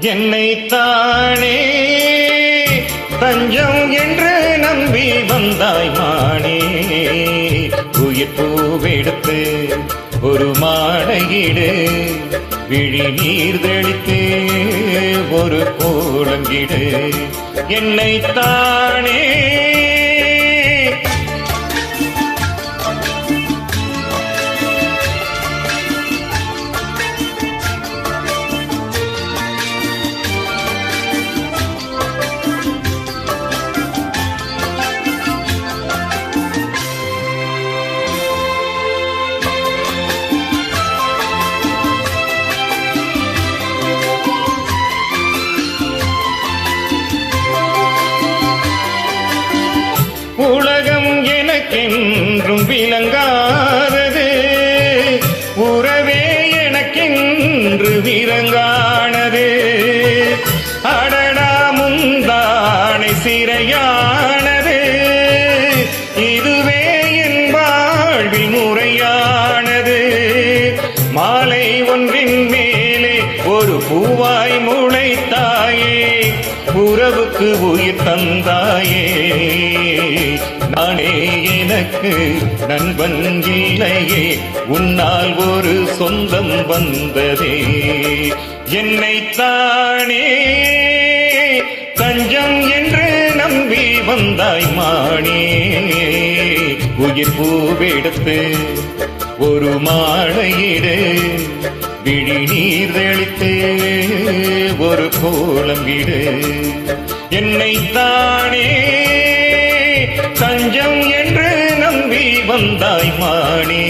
என்னை தானே தஞ்சம் என்று நம்பி வந்தாய் மானே. உயிர் பூவெடுத்து ஒரு மாடையீடு விழி நீர் தெளித்து ஒரு கோலங்கிடு. என்னை தானே எனக்கென்றும் விளங்காதது. உறவே எனக்கென்று விரங்கானது அடடா முந்தானை சிறையானது. இதுவே என் வாழ்வில் முறையானது. மாலை ஒன்றின் மேலே ஒரு பூவாய் முளைத்தாயே. உறவுக்கு உயிர் தந்தாயே. நானே எனக்கு நண்பன் இல்லையே. உன்னால் ஒரு சொந்தம் வந்ததே. என்னைத்தானே தஞ்சம் என்று நம்பி வந்தாய் மானே. உயிர் பூவெடுத்து ஒரு மாலையிடு விழி நீர் தெளித்து ஒரு கோலம் இடு என்னை தானே தஞ்சம் என்று நம்பி வந்தாய் மானே.